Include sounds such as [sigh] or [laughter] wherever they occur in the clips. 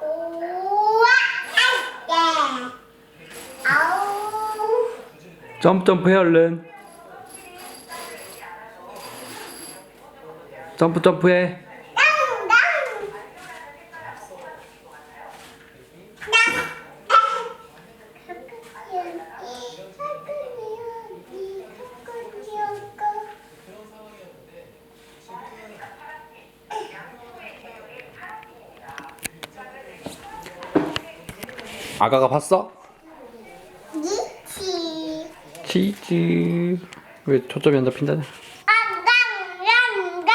우와, 네. 아우. 점프 점프 해 얼른. 점프 점프해. 아가가 봤어? 니치. 치즈. 왜 초점이 안 잡힌다냐? 앙강랑강강강.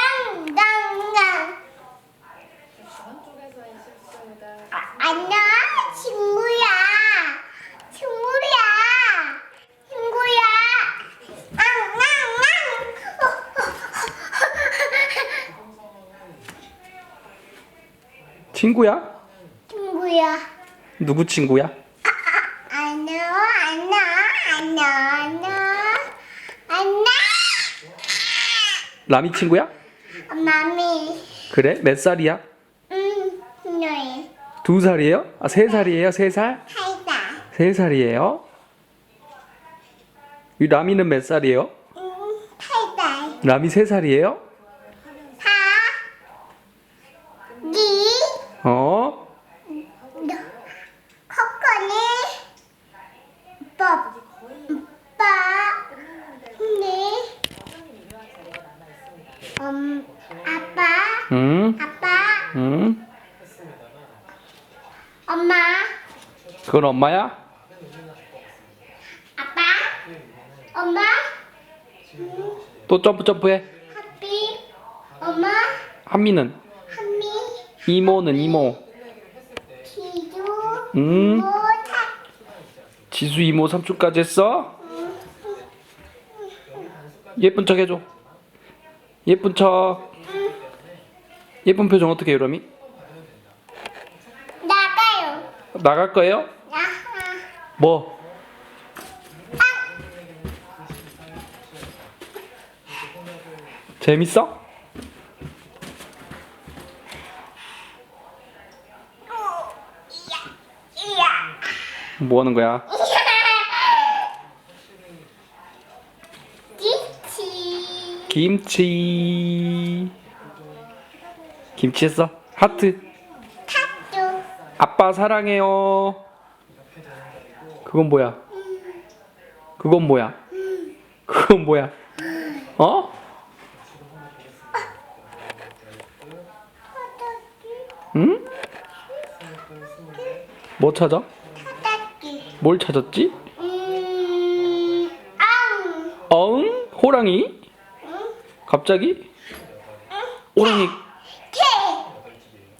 아, 안녕, 친구야. 친구야. 친구야. 앙앙앙. 친구야? 친구야. 누구 친구야? 안녕, 안녕, 안녕, 안녕. 안녕. 라미 친구야? 마미. 그래? 몇 살이야? 응, 너희. 두 살이에요? 아, 세 살이에요? 세 살? 하이다. 세 살이에요? 이 라미는 몇 살이에요? 응, 하이다. 라미 세 살이에요? 하. 니. 어? 너. 코코니. 빠. 빠. 니. 음, 아빠. 응? 아빠. 응? 엄마. 그건 엄마야? 아빠. 엄마. 또 점프 점프해. 하삐. 엄마. 한미는? 한미. 이모는 이모. 지주. 응? 모타. 지수 이모 삼촌까지 했어? 예쁜 척 해줘. 예쁜 척. 예쁜 표정 어떻게 해요, 라미? 나가요. 나갈 거예요? 뭐? 재밌어? 뭐 하는 거야? 지치. 김치. 김치 했어? 하트. 타투. 아빠 사랑해요. 그건 뭐야? 그건 뭐야? 그건 뭐야? 어? 응? 뭐 찾아? 뭘 찾았지? 음. 앙. 어응? 호랑이? 응? 갑자기? 호랑이 개.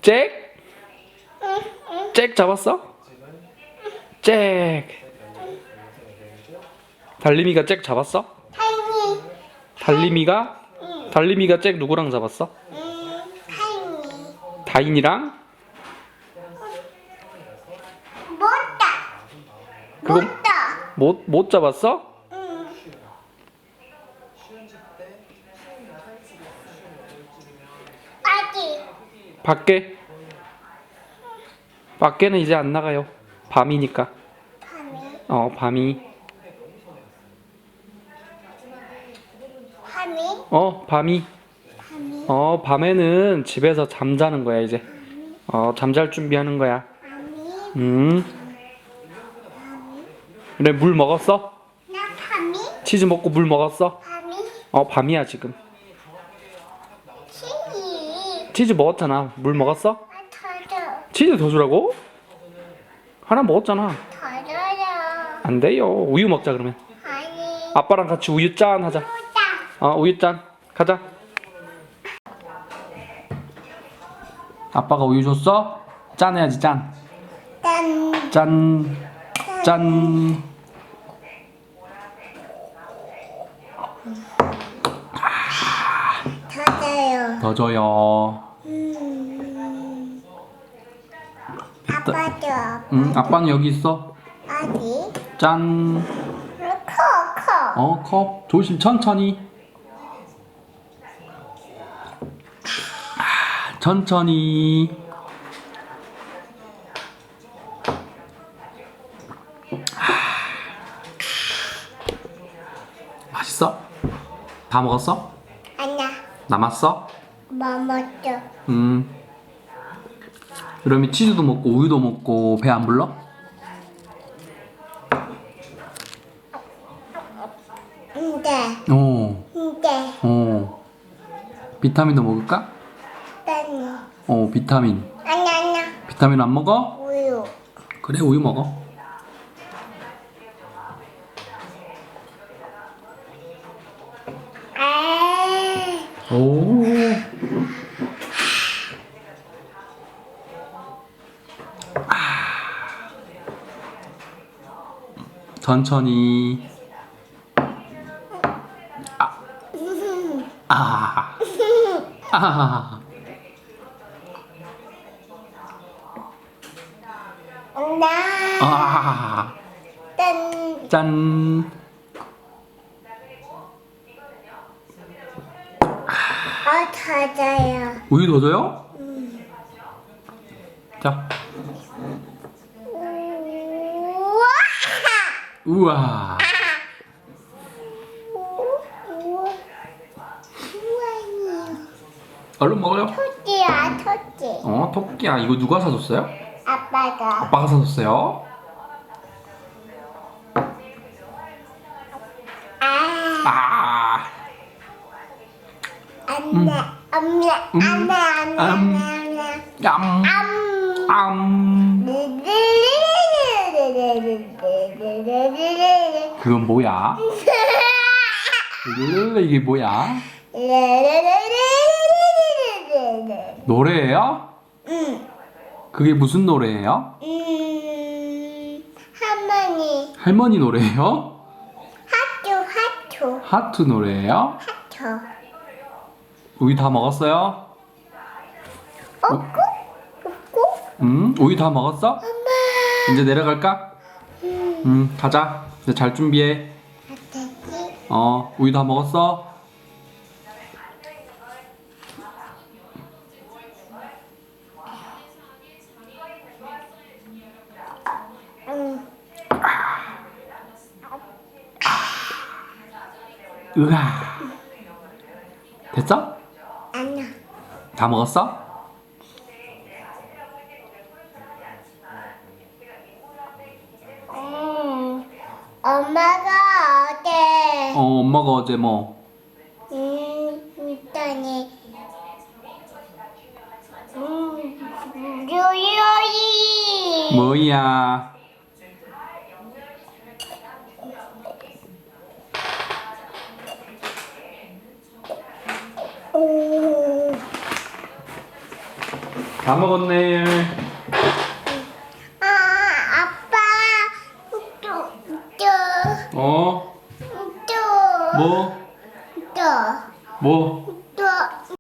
잭? 응. 응. 잭 잡았어? 잭. 달림이가 잭 잡았어? 타이니. 달림이가 응. 달림이가 잭 누구랑 잡았어? 음. 타이니. 다인이랑 못다. 그거- 못다. 못 못 잡았어? 응. 아기. 밖에 밖에는 이제 안 나가요. 밤이니까. 어 밤이 밤이. 어 밤이 밤이. 어 밤에는 집에서 잠자는 거야 이제. 어 잠잘 준비하는 거야. 밤이. 음. 그래 물 먹었어? 나 밤이. 치즈 먹고 물 먹었어? 밤이. 어 밤이야 지금. 치즈 먹었잖아. 물 먹었어? 아. 치즈 더 주라고? 하나 먹었잖아. 안 돼요. 우유 먹자 그러면. 아니. 아빠랑 같이 우유 짠 하자. 어 우유 짠 가자. 아빠가 우유 줬어? 짠 해야지 짠. 짠. 짠. 짠. 터져요. 더 줘요. 음. 아빠도. 응 아빠는 여기 있어. 어디? 짠. 커, 커. 어, 컵. 조심, 천천히. 아, 천천히. 아. 맛있어? 다 먹었어? 아니야. 남았어? 뭐 먹었어. 음. 그러면 치즈도 먹고 우유도 먹고 배 안 불러? 어. 근데, 어. 비타민도 먹을까? 딴 어, 비타민. 아니야, 아니야. 비타민 안 먹어? 우유. 그래, 우유 먹어. 아, 오. 아. 천천히. 아. 아. 아. 나, 아. 딴, 짠. 어, 찾아요. 우유 더 줘요? 자. 우와! 우와. 우와. 우와요. 얼른 먹어요. 토끼야, 토끼. 어, 토끼야. 이거 누가 사줬어요? 아빠가. 아빠가 사줬어요. 아, 아. 안나, 엄마, 음. 안나, 안나, 음. 안나, 얌. 암. 암. 그건 뭐야? [laughs] 이게 뭐야? 노래예요? 응, 그게 무슨 노래예요? 음, 할머니, 할머니 노래예요? 하트, 하트, 하트 노래예요? 하트. 우유 다 먹었어요? 없고, 없고, 응? 우유 다 먹었어? 엄마. 이제 내려갈까? 음, 응, 가자. 이제 잘 준비해. 어떡해? 어, 우유 다 먹었어? 으아. 됐어? 아니야. 다 먹었어? 음, 엄마가 어제 어, 엄마가 어제 뭐 음, 있더니 음, 요요이 뭐야? 오, 다 먹었네. 아, 아빠 어? 또, 뭐? 또, 뭐?